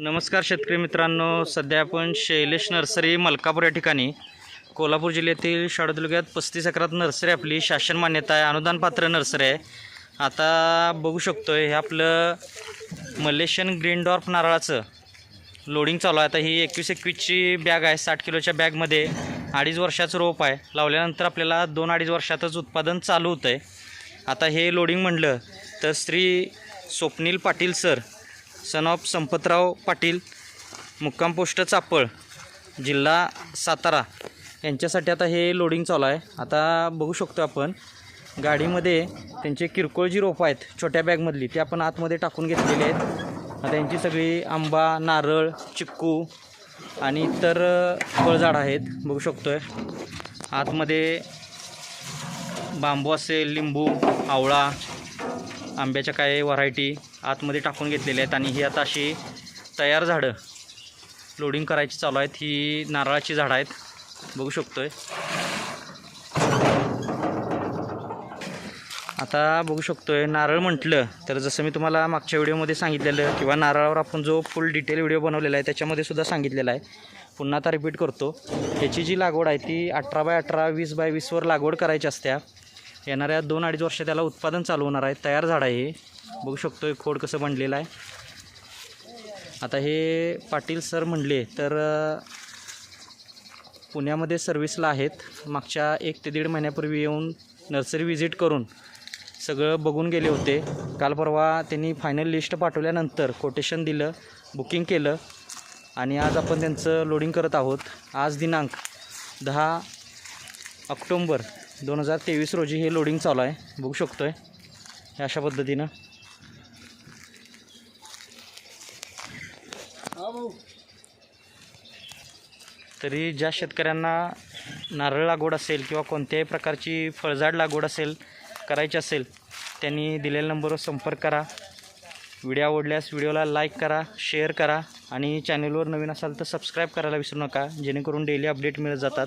नमस्कार शेतकरी मित्रांनो. सध्या आपण शैलेश नर्सरी मलकापूर या ठिकाणी. कोल्हापूर जिल्ह्यातील शाळा तालुक्यात पस्तीस अकरात नर्सरी आपली शासन मान्यता आहे. अनुदान पात्र नर्सरी आहे. आता बघू शकतो हे आपलं मलेशियन ग्रीन डॉर्फ नारळाचं लोडिंग चालू आहे. आता ही एकवीस एकवीसची बॅग आहे साठ किलोच्या बॅगमध्ये अडीच वर्षाचं रोप आहे. लावल्यानंतर आपल्याला दोन अडीच वर्षातच उत्पादन चालू होतं आहे आता हे लोडिंग म्हणलं तर Shri Swapnil Patil sir son of Sampatrao Patil मुक्काम पोस्ट चापळ जिल्हा सातारा. यांच्यासाठी आता हे लोडिंग चालू आहे. आता बघू शकतो आपण गाडीमध्ये त्यांचे किरकोळ जी रोपं आहेत छोट्या बॅगमधली ती आपण आतमध्ये टाकून घेतलेली आहेत. आता यांची सगळी आंबा नारळ चिक्कू आणि इतर फळझाडं आहेत. बघू शकतो आहे आतमध्ये बांबू असेल लिंबू आवळा आंब्याच्या काय व्हरायटी आतमध्ये टाकून घेतलेल्या आहेत आणि ही आता अशी तयार झाडं लोडिंग करायची चालू आहेत. ही नारळाची झाडं आहेत. बघू शकतो आता बघू शकतोय नारळ म्हटलं तर जसं मी तुम्हाला मागच्या व्हिडिओमध्ये सांगितलेलं किंवा नारळावर आपण जो फुल डिटेल व्हिडिओ बनवलेला आहे त्याच्यामध्ये सुद्धा सांगितलेला आहे. पुन्हा आता रिपीट करतो. ह्याची जी लागवड आहे ती अठरा बाय अठरा वीस बाय वीसवर लागवड करायची असत्या. येणाऱ्या दोन अडीच वर्ष त्याला उत्पादन चालू होणार आहे. तयार झाड आहे हे. बघू शकतो खोड कसं बनलेलं आहे. आता हे पाटील सर म्हणले तर पुण्यामध्ये सर्व्हिसला आहेत. मागच्या एक ते दीड महिन्यापूर्वी येऊन नर्सरी व्हिजिट करून सगळं बघून गेले होते. काल परवा त्यांनी फायनल लिस्ट पाठवल्यानंतर कोटेशन दिलं बुकिंग केलं आणि आज आपण त्यांचं लोडिंग करत आहोत. आज दिनांक दहा ऑक्टोंबर दोन हजार तेवीस रोजी हे लोडिंग चालू आहे. बघू शकतो आहे अशा पद्धतीनं. तरी ज्या शेतकऱ्यांना नारळ लागवड असेल किंवा कोणत्याही प्रकारची फळझाड लागवड असेल करायची असेल त्यांनी दिलेल्या नंबरवर संपर्क करा. व्हिडिओ आवडल्यास व्हिडिओला लाईक करा शेअर करा आणि चॅनलवर नवीन असाल तर सबस्क्राईब करायला विसरू नका. जेणेकरून डेली अपडेट मिळत जातात.